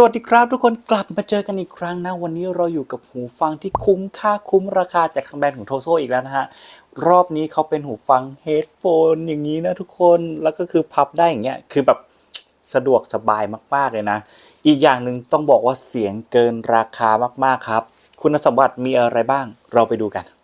สวัสดีครับทุกคนกลับมาเจอกันอีกครั้งนะ วันนี้เราอยู่กับหูฟังที่คุ้มค่าคุ้มราคาจากทางแบรนด์ของโทโซอีกแล้วนะฮะ รอบนี้เขาเป็นหูฟังเฮดโฟนอย่างนี้นะทุกคนแล้วก็คือพับได้อย่างเงี้ยคือแบบสะดวกสบายมาก ๆ เลยนะ อีกอย่างหนึ่งต้องบอกว่าเสียงเกินราคามากๆครับ คุณสมบัติมีอะไรบ้างเราไปดูกัน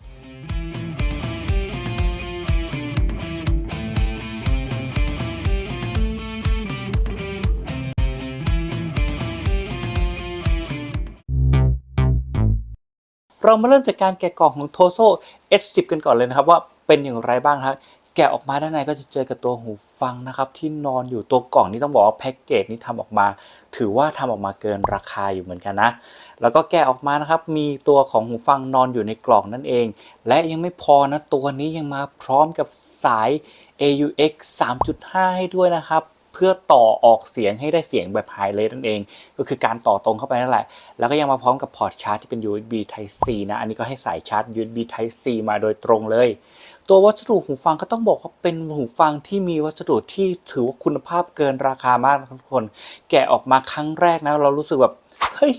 เรามาเริ่มจากการแกะกล่องของ Toso S10 กันก่อนเลยนะครับว่าเป็นอย่างไรบ้างครับแกะออกมาด้านในก็จะเจอกับตัวหูฟังนะครับ ที่นอนอยู่ตัวกล่องนี้ต้องบอกว่าแพ็กเกจนี้ทำออกมา ถือว่าทำออกมาเกินราคาอยู่เหมือนกันนะ แล้วก็แกะออกมานะครับ มีตัวของหูฟังนอนอยู่ในกล่องนั่นเอง และยังไม่พอนะตัวนี้ยังมาพร้อมกับสาย AUX 3.5 ให้ด้วยนะครับ เพื่อต่อออกเสียงให้ได้เสียงแบบไฮเลสนั่นเอง ก็คือการต่อตรงเข้าไปนั่นแหละ แล้วก็ยังมาพร้อมกับพอร์ตชาร์จที่เป็น USB Type C นะ อันนี้ก็ให้สายชาร์จ USB Type C มาโดยตรงเลย ตัววัสดุหูฟังก็ต้องบอกว่าเป็นหูฟังที่มีวัสดุที่ถือว่าคุณภาพเกินราคามากทุกคน แกะออกมาครั้งแรกนะเรารู้สึกแบบ เฮ้ย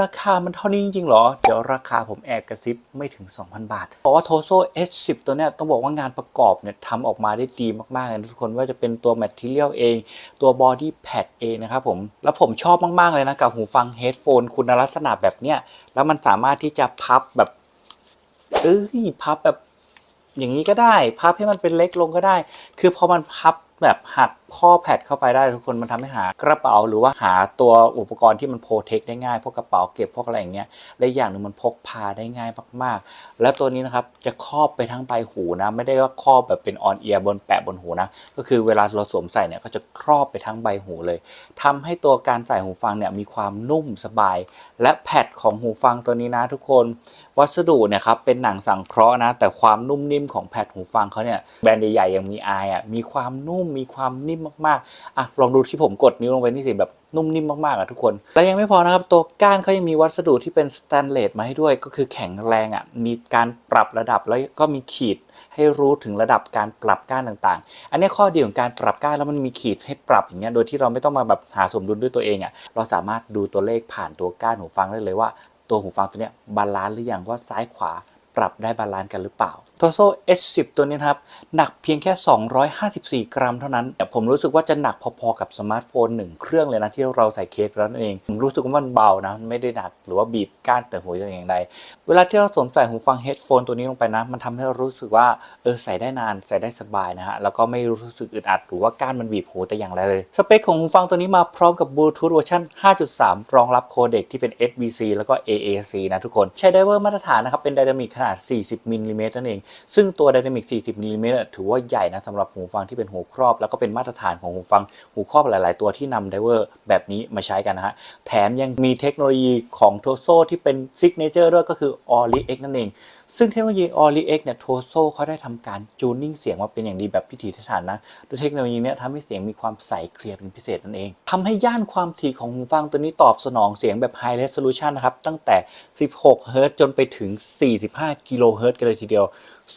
ราคามันเท่านี้จริงๆเหรอ เดี๋ยวราคาผมแอบกระซิบไม่ถึง 2,000 บาทเพราะว่า Toso S10 ตัวเนี้ยต้องบอกว่างานประกอบเนี่ยทำออกมาได้ดีมากๆเลยทุกคนว่าจะเป็นตัว Material เอง ตัว Body Pad เองนะครับผม แล้วผมชอบมากๆเลยนะกับหูฟัง Headphone คุณลักษณะแบบเนี้ยแล้วมันสามารถที่จะพับแบบเอ้ยพับแบบอย่างนี้ก็ได้ พับให้มันเป็นเล็กลงก็ได้ คือพอมันพับ แบบหักข้อแพดเข้าไปได้ทุกคนมันทำให้หากระเป๋าหรือว่าหาตัวอุปกรณ์ที่มันโปรเทคได้ง่ายพวกกระเป๋าเก็บพวกอะไรอย่างเงี้ยและอย่างหนึ่งมันพกพาได้ง่ายมากๆ แล้วตัวนี้นะครับจะครอบไปทั้งใบหูนะไม่ได้ว่าครอบแบบเป็นออนเอียร์บนแปะบนหูนะก็คือเวลาเราสวมใส่เนี่ยก็จะครอบไปทั้งใบหูเลยทำให้ตัวการใส่หูฟังเนี่ยมีความนุ่มสบาย และแพดของหูฟังตัวนี้นะทุกคนวัสดุเนี่ยครับเป็นหนังสังเคราะห์นะแต่ความนุ่มนิ่มของแพดหูฟังเขาเนี่ยแบรนด์ใหญ่ๆอย่างมีอายอะมีความนุ่มมีความนิ่มมากๆอะลองดูที่ผมกดนิ้วลงไปนี่สิแบบนุ่มนิ่มมากๆอะทุกคน และยังไม่พอนะครับ ตัวก้านเขายังมีวัสดุที่เป็นสแตนเลสมาให้ด้วย ก็คือแข็งแรงอะมีการปรับระดับแล้วก็มีขีดให้รู้ถึงระดับการปรับก้านต่างๆ อันนี้ข้อดีของการปรับก้านแล้วมันมีขีดให้ปรับอย่างเงี้ยโดยที่เราไม่ต้องมาแบบหาสมดุลด้วยตัวเองอะเราสามารถดูตัวเลขผ่านตัวก้านหูฟังได้เลยว่า ตัวหูฟังตัวเนี้ยบาลานซ์หรือยังว่าซ้ายขวา ปรับได้บาลานซ์กันหรือเปล่า Toso S10 ตัวนี้ครับ หนักเพียงแค่ 254 กรัมเท่านั้น แต่ผมรู้สึกว่าจะหนักพอๆกับสมาร์ทโฟนหนึ่งเครื่องเลยนะ ที่เราใส่เคสแล้วนั่นเอง ผมรู้สึกว่ามันเบานะ ไม่ได้หนักหรือว่าบีบก้านแต่หัวอย่างใดเวลาที่เราสวมใส่หูฟังเฮดโฟนตัวนี้ลงไปนะ มันทำให้เรารู้สึกว่าเออใส่ได้นานใส่ได้สบายนะฮะแล้วก็ไม่รู้สึกอึดอัดหรือว่าก้านมันบีบหูแต่อย่างไรเลยสเปคของหูฟังตัวนี้มาพร้อมกับบลูทูธเวอร์ชัน5.3 รองรับโคเดกที่เป็น SBC แล้วก็ AAC นะทุกคนใช้ไดเวอร์มาตรฐานนะครับเป็นไดนามิกขนาด40มิลลิเมตรนั่นเอง ซึ่งตัวไดนามิก40มิลลิเมตรถือว่าใหญ่นะสำหรับหูฟังที่เป็นหูครอบ แล้วก็เป็นมาตรฐานของหูฟังหูครอบหลาย ๆ ตัวที่นำไดเวอร์แบบนี้มาใช้กันนะฮะ แถมยังมีเทคโนโลยีของ Toso ที่เป็นซิกเนเจอร์ด้วยก็คือ Ori X นั่นเองซึ่งเทคโนโลยี Ori X เนี่ย Toso เขาได้ทำการจูนนิ่งเสียงมาเป็นอย่างดีแบบพิถีพิถันนะโดยเทคโนโลยีเนี้ยทำให้เสียงมีความใสเคลียร์เป็นพิเศษนั่นเองทำให้ย่านความถี่ของหูฟังตัวนี้ตอบสนองเสียงแบบ High Resolution นะครับตั้งแต่ 16เฮิรตซ์จนไปถึง 45กิโลเฮิรตซ์กันเลยทีเดียว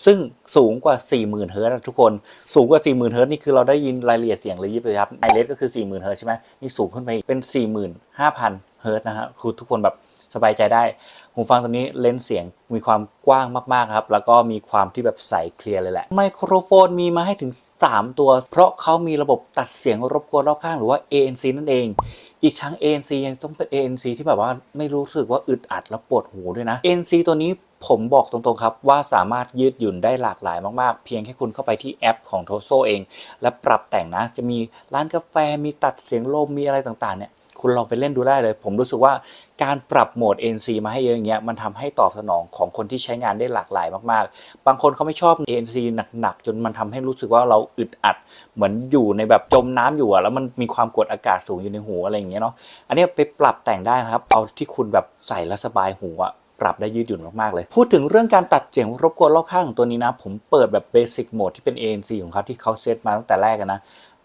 ซึ่งสูงกว่า 40,000เฮิรตซ์นะทุกคน สูงกว่า 40,000เฮิรตซ์นี่คือเราได้ยินรายละเอียดเสียงเลยยิบเลยครับไอเลสก็คือ 40,000เฮิรตซ์ใช่ไหมนี่สูงขึ้นไปเป็น 45,000 เฮิร์ตซ์นะฮะคือทุกคนแบบสบายใจได้ หูฟังตัวนี้เลนส์เสียงมีความกว้างมากๆครับ แล้วก็มีความที่แบบใสเคลียร์เลยแหละ ไมโครโฟนมีมาให้ถึง 3 ตัว เพราะเขามีระบบตัดเสียงรบกวนรอบข้างหรือว่า ANC นั่นเอง อีกทั้ง ANC ยังต้องเป็น ANC ที่แบบว่าไม่รู้สึกว่าอึดอัดแล้วปวดหูด้วยนะ ANC ตัวนี้ผมบอกตรงๆครับว่าสามารถยืดหยุ่นได้หลากหลายมากๆ เพียงแค่คุณเข้าไปที่แอปของ Toso เอง และปรับแต่งนะ จะมีร้านกาแฟมีตัดเสียงลมมีอะไรต่างๆเนี่ย คุณลองไปเล่นดูได้เลย ผมรู้สึกว่าการปรับโหมด NC มาให้เยอะอย่างเงี้ยมันทำให้ตอบสนองของคนที่ใช้งานได้หลากหลายมากๆ บางคนเขาไม่ชอบ ANC หนักๆ จนมันทำให้รู้สึกว่าเราอึดอัด เหมือนอยู่ในแบบจมน้ำอยู่อะแล้วมันมีความกดอากาศสูงอยู่ในหูอะไรอย่างเงี้ยเนาะอันนี้ไปปรับแต่งได้นะครับ เอาที่คุณแบบใส่แล้วสบายหูอะ ปรับได้ยืดหยุ่นมากๆเลย พูดถึงเรื่องการตัดเสียงรบกวนรอบข้างของตัวนี้นะ ผมเปิดแบบเบสิกโหมดที่เป็น ANC ของเขาที่เขาเซตมาตั้งแต่แรกนะ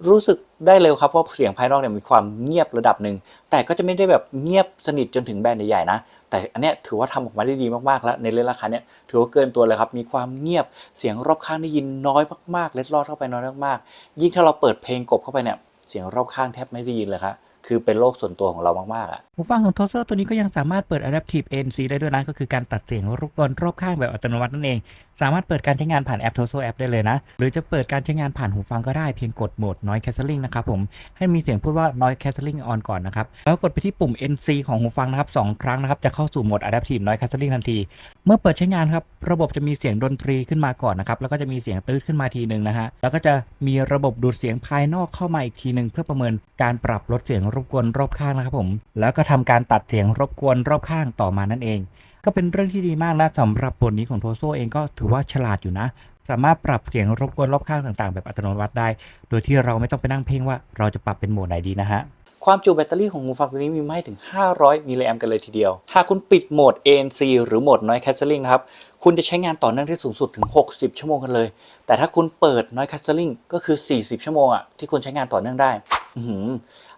รู้สึกได้เลยครับว่าเสียงภายนอกเนี่ยมีความเงียบระดับหนึ่งแต่ก็จะไม่ได้แบบเงียบสนิทจนถึงแบรนด์ใหญ่ๆนะ แต่อันเนี้ยถือว่าทำออกมาได้ดีมากๆแล้วในเลนราคาเนี้ยถือว่าเกินตัวเลยครับมีความเงียบเสียงรอบข้างได้ยินน้อยมากๆเล็ดลอดเข้าไปน้อยมากๆยิ่งถ้าเราเปิดเพลงกบเข้าไปเนี่ยเสียงรอบข้างแทบไม่ได้ยินเลยครับ คือเป็นโลกส่วนตัวของเรามากๆอะหูฟังของ t o s o ตัวนี้ก็ยังสามารถเปิด Adaptive ANC ได้ด้วยนะก็คือการตัดเสียงรบกวนรอบข้างแบบอัตโนมัตินั่นเอง สามารถเปิดการใช้งานผ่านแอป t o s o App ได้เลยนะ หรือจะเปิดการใช้งานผ่านหูฟังก็ได้เพียงกดโหมด Noise Cancelling นะครับผม ให้มีเสียงพูดว่า Noise Cancelling on ก่อนนะครับ แล้วกดไปที่ปุ่ม NC ของหูฟังนะครับสองครั้งนะครับจะเข้าสู่โหมด Adaptive Noise Cancelling ทันที เมื่อเปิดใช้งานครับ ระบบจะมีเสียงดนตรีขึ้นมาก่อนนะครับ แล้วก็จะมีเสียงตื้ดขึ้นมาทีหนึ่งนะฮะ แล้วก็จะมีระบบดูดเสียงภายนอกเข้ามาอีกทีหนึ่งเพื่อประเมินการปรับลดเสียงรบกวนรอบข้างนะครับผม แล้วก็ทำการตัดเสียงรบกวนรอบข้างต่อมานั่นเอง ก็เป็นเรื่องที่ดีมากนะสำหรับบทนี้ของโทโซเองก็ถือว่าฉลาดอยู่นะ สามารถปรับเสียงรบกวนรอบข้างต่างๆ แบบอัตโนมัติได้ โดยที่เราไม่ต้องไปนั่งเพ่งว่าเราจะปรับเป็นโหมดไหนดีนะฮะ ความจุแบตเตอรี่ของหูฟังตัวนี้มีไม่ถึง 500 มิลลิแอมกันเลยทีเดียว หากคุณปิดโหมด ANC หรือโหมด Noise Cancelling นะครับ คุณจะใช้งานต่อเนื่องได้สูงสุดถึง 60 ชั่วโมงกันเลย แต่ถ้าคุณเปิด Noise Cancelling ก็คือ 40 ชั่วโมงอะที่คุณใช้งานต่อเนื่องได้อื้อหือ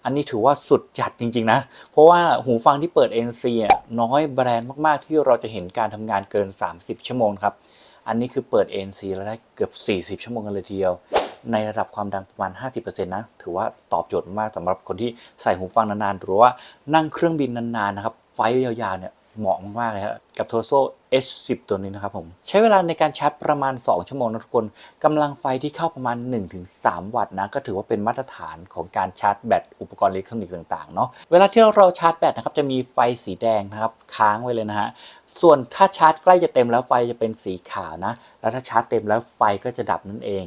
อันนี้ถือว่าสุดจัดจริง ๆ นะ เพราะว่าหูฟังที่เปิด ANC อะน้อยแบรนด์มากๆ ที่เราจะเห็นการทำงานเกิน 30 ชั่วโมงครับ อันนี้คือเปิด ANC แล้วได้เกือบ 40 ชั่วโมงกันเลยทีเดียว ในระดับความดังประมาณ 50%นะ ถือว่าตอบโจทย์มากสำหรับคนที่ใส่หูฟังนานๆ หรือว่านั่งเครื่องบินนานๆ นะครับ ไฟยาวๆ เนี่ย เหมาะมากๆเลยครับกับ t o s o S10 ตัวนี้นะครับผม ใช้เวลาในการชาร์จประมาณ 2 ชั่วโมงนะทุกคนกำลังไฟที่เข้าประมาณ 1-3 วัตต์นะ ก็ถือว่าเป็นมาตรฐานของการชาร์จแบตอุปกรณ์อิเล็กทรอนิกส์ต่างๆเนาะเวลาที่เราชาร์จแบตนะครับจะมีไฟสีแดงนะครับค้างไว้เลยนะฮะส่วนถ้าชาร์จใกล้จะเต็มแล้วไฟจะเป็นสีขาวนะ แล้วถ้าชาร์จเต็มแล้วไฟก็จะดับนั่นเอง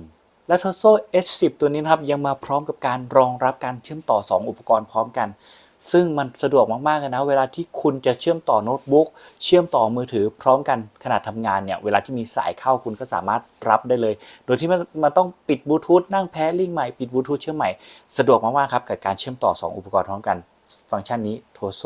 และ Toso S10 ตัวนี้นะครับยังมาพร้อมกับการรองรับการเชื่อมต่อ 2 อุปกรณ์พร้อมกัน ซึ่งมันสะดวกมากๆนะเวลาที่คุณจะเชื่อมต่อโน้ตบุ๊กเชื่อมต่อมือถือพร้อมกันขนาดทำงานเนี่ยเวลาที่มีสายเข้าคุณก็สามารถรับได้เลย โดยที่มันมันต้องปิดบลูทูธนั่งแพ้ลิงใหม่ปิดบลูทูธเชื่อมใหม่สะดวกมากๆครับกับการเชื่อมต่อ 2 อุปกรณ์พร้อมกัน ฟังก์ชันนี้โทโซ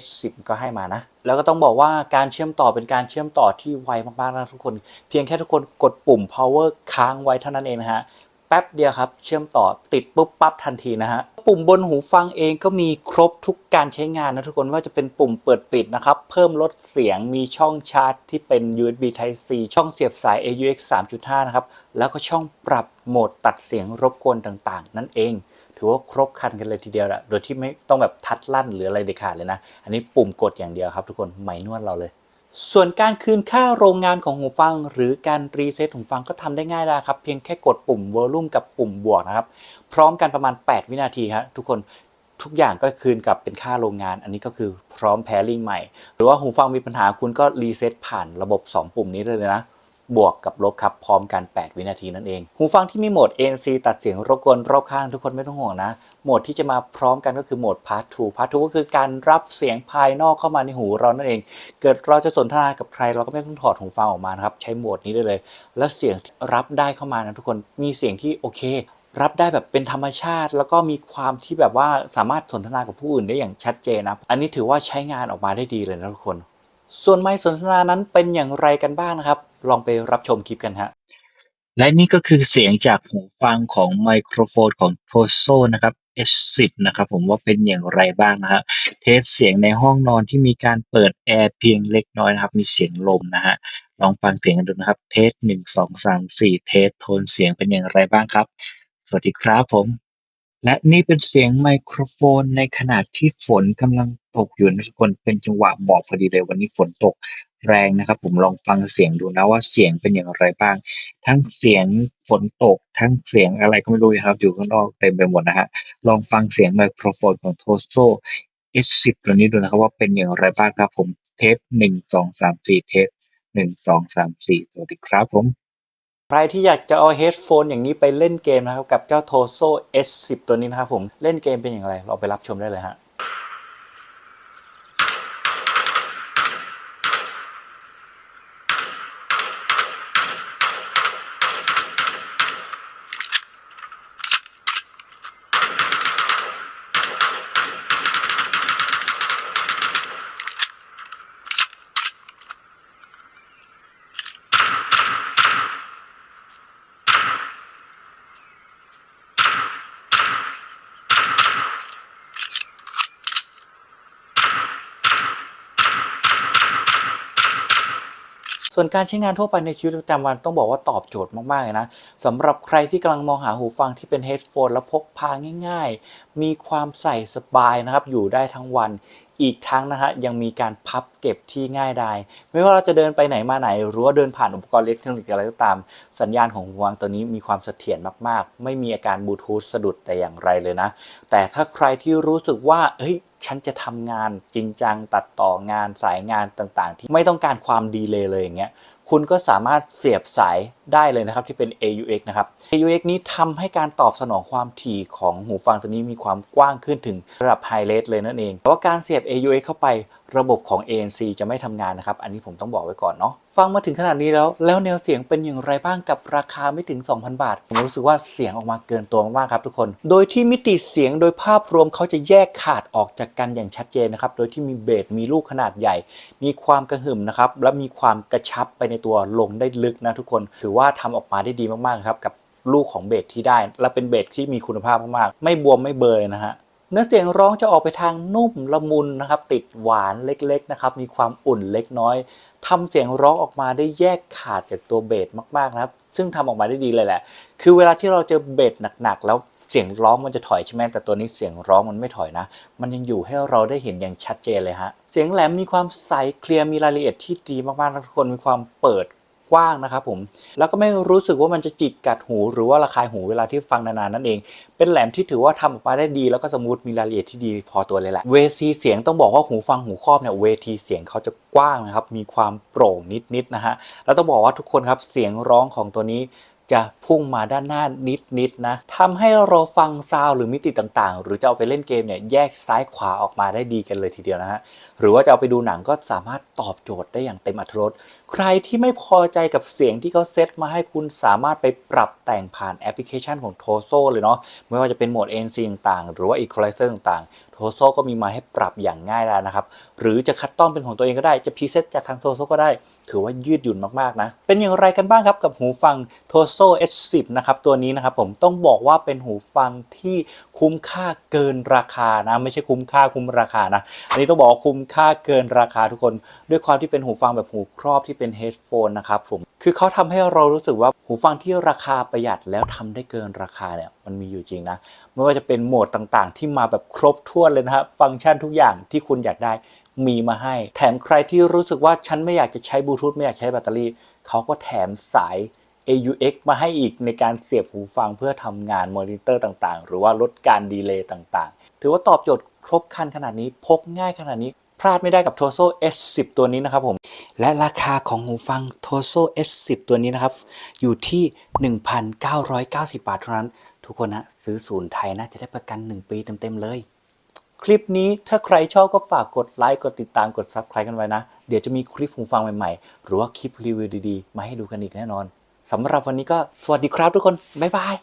H10 ก็ให้มานะ แล้วก็ต้องบอกว่าการเชื่อมต่อเป็นการเชื่อมต่อที่ไวมากๆนะทุกคน เพียงแค่ทุกคนกดปุ่ม power ค้างไว้เท่านั้นเองนะฮะ แป๊บเดียวครับ เชื่อมต่อติดปุ๊บปั๊บทันทีนะฮะ ปุ่มบนหูฟังเองก็มีครบทุกการใช้งานนะทุกคนว่าจะเป็นปุ่มเปิดปิดนะครับ เพิ่มลดเสียงมีช่องชาร์จที่เป็น USB Type C ช่องเสียบสาย AUX 3.5 นะครับ แล้วก็ช่องปรับโหมดตัดเสียงรบกวนต่างๆ นั่นเอง ถือว่าครบคันกันเลยทีเดียวละโดยที่ไม่ต้องแบบทัดลั่นหรืออะไรเด็ดขาดเลยนะ อันนี้ปุ่มกดอย่างเดียวครับ ทุกคนไม่นวดเราเลย ส่วนการคืนค่าโรงงานของหูฟัง หรือการรีเซ็ตหูฟังก็ทำได้ง่ายนะครับ เพียงแค่กดปุ่ม Volume กับปุ่มบวกนะครับ พร้อมกันประมาณ 8 วินาทีครับทุกคนทุกอย่างก็คืนกลับเป็นค่าโรงงาน อันนี้ก็คือพร้อมแพริ่งใหม่ หรือว่าหูฟังมีปัญหาคุณก็รีเซ็ตผ่านระบบ 2 ปุ่มนี้ได้เลยนะ บวกกับลบครับพร้อมกัน 8 วินาทีนั่นเอง หูฟังที่มีโหมด ANC ตัดเสียงรบกวนรอบข้างทุกคนไม่ต้องห่วงนะ โหมดที่จะมาพร้อมกันก็คือโหมด Part 2 Part 2ก็คือการรับเสียงภายนอกเข้ามาในหูเรานั่นเอง เกิดเราจะสนทนากับใครเราก็ไม่ต้องถอดหูฟังออกมานะครับใช้โหมดนี้ได้เลย แล้วเสียงรับได้เข้ามานะทุกคนมีเสียงที่โอเครับได้แบบเป็นธรรมชาติ แล้วก็มีความที่แบบว่าสามารถสนทนากับผู้อื่นได้อย่างชัดเจนนะ อันนี้ถือว่าใช้งานออกมาได้ดีเลยนะทุกคน ส่วนไมค์สนทนานั้นเป็นอย่างไรกันบ้างนะครับ ลองไปรับชมคลิปกันฮะและนี่ก็คือเสียงจากหูฟังของไมโครโฟนของ t o s o นะครับ S10 นะครับผมว่าเป็นอย่างไรบ้างนะฮะเทสเสียงในห้องนอนที่มีการเปิดแอร์เพียงเล็กน้อยนะครับ มีเสียงลมนะฮะลองฟังเสียงกันดูนะครับ เทสหนึ่งสองสามสี่เทสโทนเสียงเป็นอย่างไรบ้างครับ สวัสดีครับผม และนี่เป็นเสียงไมโครโฟนในขณะที่ฝนกำลัง ตกอยู่นะทุกคนเป็นจังหวะเหมาะพอดีเลยวันนี้ฝนตกแรงนะครับ ผมลองฟังเสียงดูนะว่าเสียงเป็นอย่างไรบ้าง ทั้งเสียงฝนตก ทั้งเสียงอะไรก็ไม่รู้นะครับ อยู่ข้างนอกเต็มไปหมดนะฮะลองฟังเสียงไมโครโฟนของ t o s o S10 ตัวนี้ดูนะครับว่าเป็นอย่างไรบ้างครับ ผมเทสหนึ่งสองสามสี่เทสหนึ่งสองสามสี่สวัสดีครับผมใครที่อยากจะเอาเฮดโฟนอย่างนี้ไปเล่นเกมนะครับ กับเจ้า Toso S10 ตัวนี้นะครับผมเล่นเกมเป็นอย่างไร เราไปรับชมได้เลยฮะ ส่วนการใช้งานทั่วไปในชีวิตประจำวันต้องบอกว่าตอบโจทย์มากๆเลยนะสำหรับใครที่กำลังมองหาหูฟังที่เป็นเฮดโฟนแล้วพกพาง่าย ๆ มีความใส่สบายนะครับ อยู่ได้ทั้งวันอีกทั้งนะฮะยังมีการพับเก็บที่ง่ายดายไม่ว่าเราจะเดินไปไหนมาไหนหรือว่าเดินผ่านอุปกรณ์เล็กทรอนิกส์อะไรก็ตาม สัญญาณของหูฟังตัวนี้มีความเสถียรมากๆ ไม่มีอาการบลูทูธสะดุดแต่อย่างไรเลยนะ แต่ถ้าใครที่รู้สึกว่าเฮ้ย ฉันจะทำงานจริงจังตัดต่องานสายงานต่างๆ ที่ไม่ต้องการความดีเลยเลยอย่างเงี้ยคุณก็สามารถเสียบสายได้เลยนะครับที่เป็น AUX นะครับ AUX นี้ทำให้การตอบสนองความถี่ของหูฟังตัวนี้มีความกว้างขึ้นถึงระดับไฮเลสเลยนั่นเองแต่ว่าการเสียบ AUX เข้าไป ระบบของ ANC จะไม่ทำงานนะครับ อันนี้ผมต้องบอกไว้ก่อนเนาะ ฟังมาถึงขนาดนี้แล้ว แล้วแนวเสียงเป็นอย่างไรบ้างกับราคาไม่ถึง 2,000 บาท ผมรู้สึกว่าเสียงออกมาเกินตัวมากๆครับทุกคน โดยที่มิติเสียงโดยภาพรวมเขาจะแยกขาดออกจากกันอย่างชัดเจนนะครับ โดยที่มีเบส มีลูกขนาดใหญ่ มีความกระหึ่มนะครับ และมีความกระชับไปในตัวลงได้ลึกนะทุกคน ถือว่าทำออกมาได้ดีมากๆครับกับลูกของเบสที่ได้ และเป็นเบสที่มีคุณภาพมากๆ ไม่บวมไม่เบยนะฮะ เนื้อเสียงร้องจะออกไปทางนุ่มละมุนนะครับ ติดหวานเล็กๆนะครับ มีความอุ่นเล็กน้อยทำเสียงร้องออกมาได้แยกขาดจากตัวเบสมากๆนะครับ ซึ่งทำออกมาได้ดีเลยแหละ คือเวลาที่เราเจอเบสหนักๆ แล้วเสียงร้องมันจะถอยใช่ไหมแต่ตัวนี้เสียงร้องมันไม่ถอยนะ มันยังอยู่ให้เราได้เห็นอย่างชัดเจนเลยฮะ เสียงแหลมมีความใสเคลียร์มีรายละเอียดที่ดีมากๆทุกคนมีความเปิด กว้างนะครับผม แล้วก็ไม่รู้สึกว่ามันจะจิกกัดหู หรือว่าระคายหูเวลาที่ฟังนานๆนั่นเอง เป็นแหลมที่ถือว่าทำออกมาได้ดี แล้วก็สมูทมีรายละเอียดที่ดีพอตัวเลยแหละ เวทีเสียงต้องบอกว่าหูฟังหูครอบเนี่ยเวทีเสียงเขาจะกว้างนะครับ มีความโปร่งนิดๆนะฮะ แล้วต้องบอกว่าทุกคนครับเสียงร้องของตัวนี้ จะพุ่งมาด้านหน้านิดๆนะทำให้เราฟังซาวด์หรือมิติต่างๆ หรือจะเอาไปเล่นเกมเนี่ยแยกซ้ายขวาออกมาได้ดีกันเลยทีเดียวนะฮะหรือว่าจะเอาไปดูหนังก็สามารถตอบโจทย์ได้อย่างเต็มอรรถรสใครที่ไม่พอใจกับเสียงที่เขาเซตมาให้คุณสามารถไปปรับแต่งผ่านแอปพลิเคชันของ t o s o เลยเนาะไม่ว่าจะเป็นโหมด ANC ต่างๆ หรือว่า Equalizer ต่างๆ t o s o ก็มีมาให้ปรับอย่างง่ายแล้วนะครับหรือจะคัดต้อมเป็นของตัวเองก็ได้จะพรีเซตจากทาง t o s o ก็ได้ ถือว่ายืดหยุ่นมากๆนะเป็นอย่างไรกันบ้างครับกับหูฟัง t o s o H10 นะครับตัวนี้นะครับผมต้องบอกว่าเป็นหูฟังที่คุ้มค่าเกินราคานะไม่ใช่คุ้มค่าคุ้มราคานะอันนี้ต้องบอกว่าคุ้มค่าเกินราคาทุกคน ด้วยความที่เป็นหูฟังแบบหูครอบที่เป็นเฮดโฟนนะครับผมคือเขาทำให้เรารู้สึกว่าหูฟังที่ราคาประหยัดแล้วทำได้เกินราคาเนี่ยมันมีอยู่จริงนะไม่ว่าจะเป็นโหมดต่างๆ ที่มาแบบครบถ้วนเลยนะฮะฟังก์ชันทุกอย่างที่คุณอยากได้มีมาให้ แถมใครที่รู้สึกว่าฉันไม่อยากจะใช้บลูทูธไม่อยากใช้แบตเตอรี่เขาก็แถมสาย AUX มาให้อีกในการเสียบหูฟังเพื่อทำงานมอนิเตอร์ต่างๆ หรือว่าลดการดีเลย์ต่างๆ ถือว่าตอบโจทย์ครบคันขนาดนี้พกง่ายขนาดนี้ พลาดไม่ได้กับ Toso S10 ตัวนี้นะครับผม และราคาของหูฟัง Toso S10 ตัวนี้นะครับ อยู่ที่ 1,990 บาทเท่านั้น ทุกคนนะซื้อศูนย์ไทยนะจะได้ประกัน 1 ปีเต็มๆเลยคลิปนี้ถ้าใครชอบก็ฝากกดไลค์กดติดตามกด Subscribe กันไว้นะ เดี๋ยวจะมีคลิปหูฟังใหม่ๆ หรือว่าคลิปรีวิวดีๆ มาให้ดูกันอีกแน่นอน สำหรับวันนี้ก็สวัสดีครับทุกคน บ๊ายบาย